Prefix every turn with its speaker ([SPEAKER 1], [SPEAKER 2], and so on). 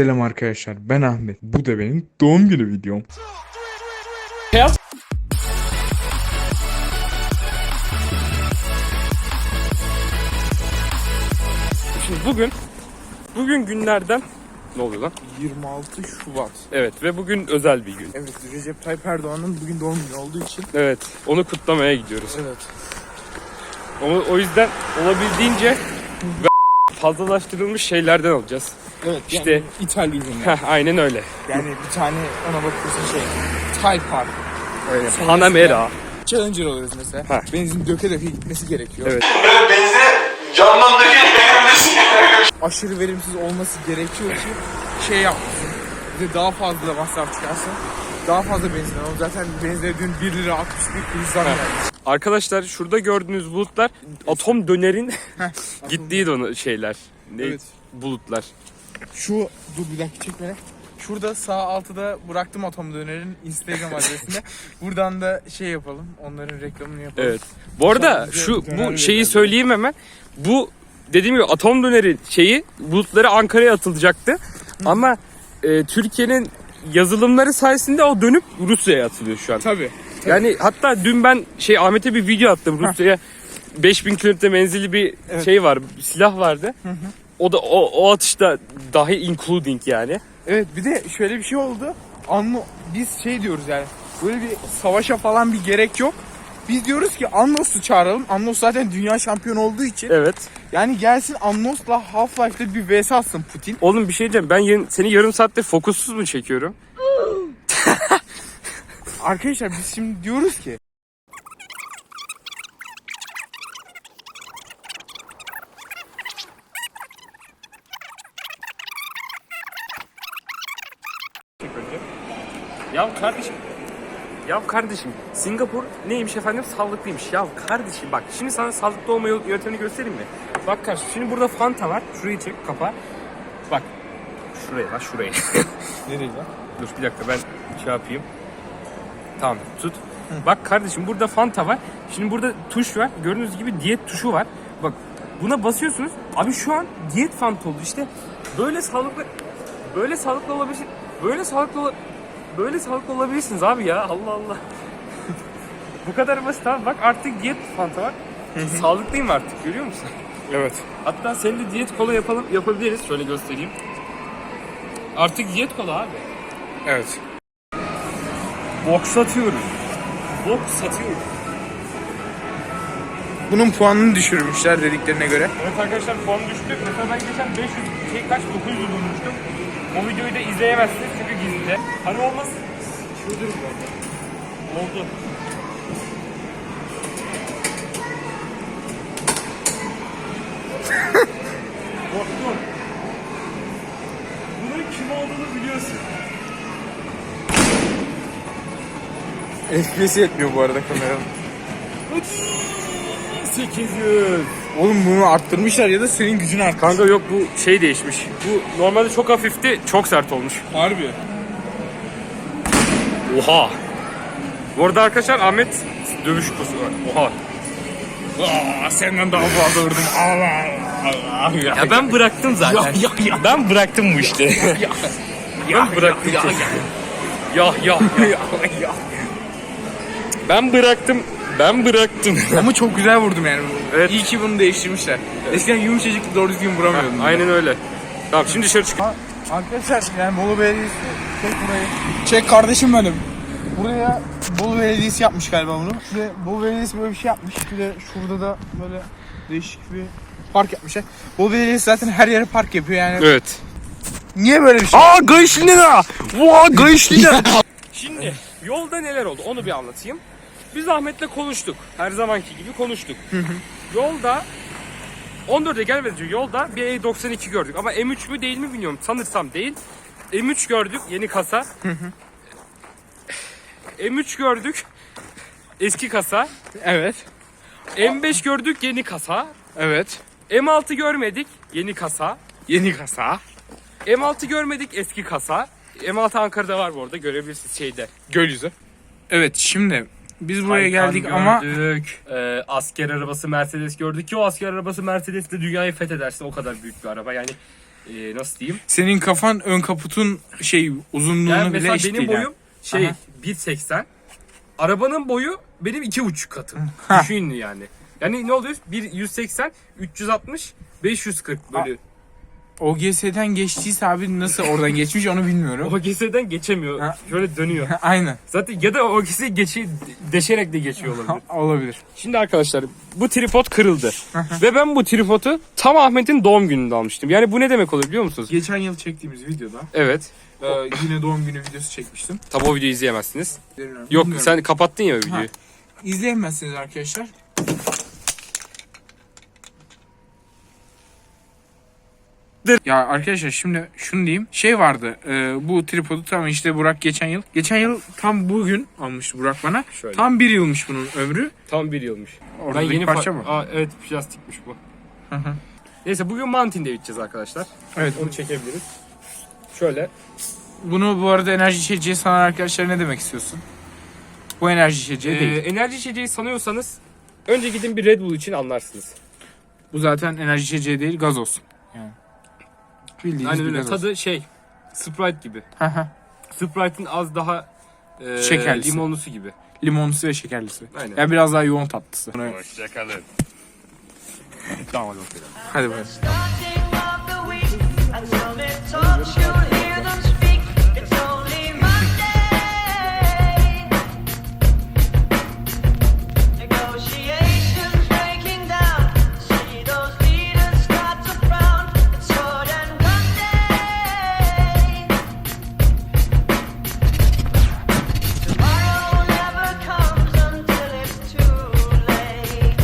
[SPEAKER 1] Selam arkadaşlar ben Ahmet. Bu da benim doğum günü videom.
[SPEAKER 2] Şimdi bugün bugün günlerden ne oluyor lan?
[SPEAKER 3] 26 Şubat.
[SPEAKER 2] Evet ve bugün özel bir gün.
[SPEAKER 3] Evet Recep Tayyip Erdoğan'ın bugün doğum günü olduğu için.
[SPEAKER 2] Evet. Onu kutlamaya gidiyoruz.
[SPEAKER 3] Evet.
[SPEAKER 2] O, o yüzden olabildiğince fazlalaştırılmış şeylerden alacağız.
[SPEAKER 3] Evet
[SPEAKER 2] İşte-
[SPEAKER 3] yani yani.
[SPEAKER 2] Heh, aynen öyle.
[SPEAKER 3] yani bir tane ona bakıyorsun şey. Thai Park.
[SPEAKER 2] Öyle. Panamera.
[SPEAKER 3] Challenger alırız mesela.
[SPEAKER 2] Ha.
[SPEAKER 3] Benzin döke döke gitmesi gerekiyor.
[SPEAKER 2] Evet.
[SPEAKER 4] Böyle benzine canlandırıcı verilmesi
[SPEAKER 3] Aşırı verimsiz olması gerekiyor ki şey yapmasın. Bir de daha fazla masraf çıkarsın. Daha fazla benzin alalım. Zaten benzine dün 1 lira 61 kuruş zam geldi.
[SPEAKER 2] Arkadaşlar şurada gördüğünüz bulutlar atom dönerin gittiği donu şeyler. Ne?
[SPEAKER 3] Evet.
[SPEAKER 2] Bulutlar.
[SPEAKER 3] Şu dur bir dakika çekme. Şurada sağ altıda bıraktım atom dönerin Instagram adresinde. Buradan da şey yapalım. Onların reklamını yapalım.
[SPEAKER 2] Evet. Bu arada şu bu şeyi söyleyeyim hemen. Bu dediğim gibi atom döneri şeyi bulutları Ankara'ya atılacaktı. Ama e, Türkiye'nin yazılımları sayesinde o dönüp Rusya'ya atılıyor şu an.
[SPEAKER 3] Tabii.
[SPEAKER 2] Yani hatta dün ben şey Ahmet'e bir video attım Rusya'ya 5000 kilometre menzilli bir
[SPEAKER 3] Evet.
[SPEAKER 2] şey var, bir silah vardı. O da o, o atışta dahi including yani.
[SPEAKER 3] Evet bir de şöyle bir şey oldu. Anlo biz şey diyoruz yani. Böyle bir savaşa falan bir gerek yok. Biz diyoruz ki Annos'u çağıralım. Annos zaten dünya şampiyonu olduğu için.
[SPEAKER 2] Evet.
[SPEAKER 3] Yani gelsin Annos'la Half-Life'da bir vs atsın Putin.
[SPEAKER 2] Oğlum bir şey diyeceğim. Ben yarın- seni yarım saatte fokussuz mu çekiyorum?
[SPEAKER 3] Arkadaşlar biz şimdi diyoruz ki
[SPEAKER 2] Ya kardeşim. Ya kardeşim Singapur neymiş efendim sağlıklıymış. Ya kardeşim bak şimdi sana sağlıklı olma yöntemini göstereyim mi? Bak kardeşim şimdi burada Fanta var. Şurayı çek kapa. Bak. Şuraya bak şuraya.
[SPEAKER 3] Nereye lan?
[SPEAKER 2] Dur bir dakika ben şey yapayım. Tamam tut. Bak kardeşim burada Fanta var. Şimdi burada tuş var. Gördüğünüz gibi diyet tuşu var. Bak buna basıyorsunuz. Abi şu an diyet Fanta oldu. İşte böyle sağlıklı böyle sağlıklı olabilirsin. Böyle sağlıklı ola- böyle sağlıklı olabilirsiniz abi ya. Allah Allah. Bu kadar basit abi. Bak artık diyet Fanta var. Sağlıklıyım artık görüyor musun?
[SPEAKER 3] Evet.
[SPEAKER 2] Hatta senin de diyet kola yapalım yapabiliriz. Şöyle göstereyim. Artık diyet kola abi.
[SPEAKER 3] Evet.
[SPEAKER 2] Bok satıyoruz. Bok satıyoruz.
[SPEAKER 3] Bunun puanını düşürmüşler dediklerine göre.
[SPEAKER 2] Evet arkadaşlar puan düştü. Mesela ben geçen 500 şey kaç 900 bulmuştum. O videoyu da izleyemezsiniz çünkü gizli. Hani olmaz. Şudur bu arada. Oldu. Dur. Bunun kim olduğunu biliyorsun.
[SPEAKER 3] FPS yetmiyor bu arada kameranın.
[SPEAKER 2] 800.
[SPEAKER 3] Oğlum bunu arttırmışlar ya da senin gücün arttı.
[SPEAKER 2] Kanka yok bu şey değişmiş. Bu normalde çok hafifti, çok sert olmuş.
[SPEAKER 3] Harbi.
[SPEAKER 2] Oha. Bu arada arkadaşlar Ahmet dövüş kusu var. Oha.
[SPEAKER 3] Aa, senden daha fazla vurdum. Allah Allah. Ya,
[SPEAKER 2] Ya ben bıraktım zaten.
[SPEAKER 3] Ya, ya, ya.
[SPEAKER 2] Ben bıraktım bu işte.
[SPEAKER 3] ya.
[SPEAKER 2] ben bıraktım.
[SPEAKER 3] Ya, ya,
[SPEAKER 2] Ya ya. ya.
[SPEAKER 3] ya, ya.
[SPEAKER 2] Ben bıraktım. Ben bıraktım.
[SPEAKER 3] Ama çok güzel vurdum yani.
[SPEAKER 2] Evet.
[SPEAKER 3] İyi ki bunu değiştirmişler. Eskiden yumuşacık doğru düzgün vuramıyordum.
[SPEAKER 2] Aynen öyle. Tamam şimdi dışarı çık.
[SPEAKER 3] Arkadaşlar yani Bolu Belediyesi çek burayı. Çek kardeşim benim. Buraya Bolu Belediyesi yapmış galiba bunu. Bir de Bolu Belediyesi böyle bir şey yapmış. Bir de şurada da böyle değişik bir park yapmışlar. Bolu Belediyesi zaten her yere park yapıyor yani.
[SPEAKER 2] Evet.
[SPEAKER 3] Niye böyle bir şey?
[SPEAKER 2] Aa Gayşlina! Vaa Gayşlina! Şimdi yolda neler oldu onu bir anlatayım. Biz Ahmet'le konuştuk. Her zamanki gibi konuştuk. yolda 14'e gelmeden önce yolda bir E92 gördük. Ama M3 mü değil mi bilmiyorum. Sanırsam değil. M3 gördük yeni kasa. M3 gördük. Eski kasa.
[SPEAKER 3] Evet.
[SPEAKER 2] M5 gördük yeni kasa.
[SPEAKER 3] Evet.
[SPEAKER 2] M6 görmedik yeni kasa.
[SPEAKER 3] Yeni kasa.
[SPEAKER 2] M6 görmedik eski kasa. M6 Ankara'da var bu arada görebilirsiniz şeyde.
[SPEAKER 3] Göl yüzü. Evet şimdi biz buraya geldik
[SPEAKER 2] Taycan
[SPEAKER 3] ama
[SPEAKER 2] gördük. Ee, asker arabası Mercedes gördük ki o asker arabası Mercedes de dünyayı fethederse o kadar büyük bir araba yani e, nasıl diyeyim?
[SPEAKER 3] Senin kafan ön kaputun şey uzunluğunu
[SPEAKER 2] Yani
[SPEAKER 3] bile
[SPEAKER 2] mesela
[SPEAKER 3] eşit
[SPEAKER 2] benim
[SPEAKER 3] değil
[SPEAKER 2] boyum şey
[SPEAKER 3] Aha.
[SPEAKER 2] 1.80. Arabanın boyu benim iki buçuk katım. Düşün yani. Yani ne oluyor? 1 180, 360, 540 böyle.
[SPEAKER 3] OGS'den geçtiyse abi nasıl oradan geçmiş onu bilmiyorum.
[SPEAKER 2] OGS'den geçemiyor.
[SPEAKER 3] Ha.
[SPEAKER 2] Şöyle dönüyor.
[SPEAKER 3] Aynen.
[SPEAKER 2] Zaten ya da OGS geçi deşerek de geçiyor olabilir.
[SPEAKER 3] Olabilir.
[SPEAKER 2] Şimdi arkadaşlar bu tripod kırıldı. Ve ben bu tripodu tam Ahmet'in doğum gününde almıştım. Yani bu ne demek oluyor biliyor musunuz?
[SPEAKER 3] Geçen yıl çektiğimiz videoda
[SPEAKER 2] Evet.
[SPEAKER 3] e, yine doğum günü videosu çekmiştim.
[SPEAKER 2] Tabi o videoyu izleyemezsiniz.
[SPEAKER 3] Bilmiyorum.
[SPEAKER 2] Yok
[SPEAKER 3] Bilmiyorum.
[SPEAKER 2] sen kapattın ya videoyu.
[SPEAKER 3] İzleyemezsiniz arkadaşlar. Ya arkadaşlar şimdi şunu diyeyim. Şey vardı. e, bu tripodu tam işte Burak geçen yıl. Geçen yıl tam bugün almıştı Burak bana.
[SPEAKER 2] Şöyle.
[SPEAKER 3] Tam bir yılmış bunun ömrü.
[SPEAKER 2] Tam bir yılmış.
[SPEAKER 3] Orada
[SPEAKER 2] yeni
[SPEAKER 3] parça
[SPEAKER 2] fa-
[SPEAKER 3] mı?
[SPEAKER 2] Aa, evet plastikmiş bu.
[SPEAKER 3] Hı hı.
[SPEAKER 2] Neyse bugün Mantin'de gideceğiz arkadaşlar.
[SPEAKER 3] Evet.
[SPEAKER 2] Onu çekebiliriz. Şöyle.
[SPEAKER 3] Bunu bu arada enerji içeceği sanan arkadaşlar ne demek istiyorsun? Bu enerji içeceği
[SPEAKER 2] Ee,
[SPEAKER 3] değil.
[SPEAKER 2] enerji içeceği sanıyorsanız önce gidin bir Red Bull için anlarsınız.
[SPEAKER 3] Bu zaten enerji içeceği değil gazoz. Yani. Bildiğiniz
[SPEAKER 2] Aynen öyle. Tadı şey Sprite gibi.
[SPEAKER 3] Hı
[SPEAKER 2] az daha e,
[SPEAKER 3] Şekerlisi.
[SPEAKER 2] limonlusu gibi.
[SPEAKER 3] Limonlusu ve şekerlisi.
[SPEAKER 2] Aynen.
[SPEAKER 3] Yani biraz daha yoğun tatlısı.
[SPEAKER 2] Hoşçakalın. tamam hadi bakalım.
[SPEAKER 3] Hadi bakalım.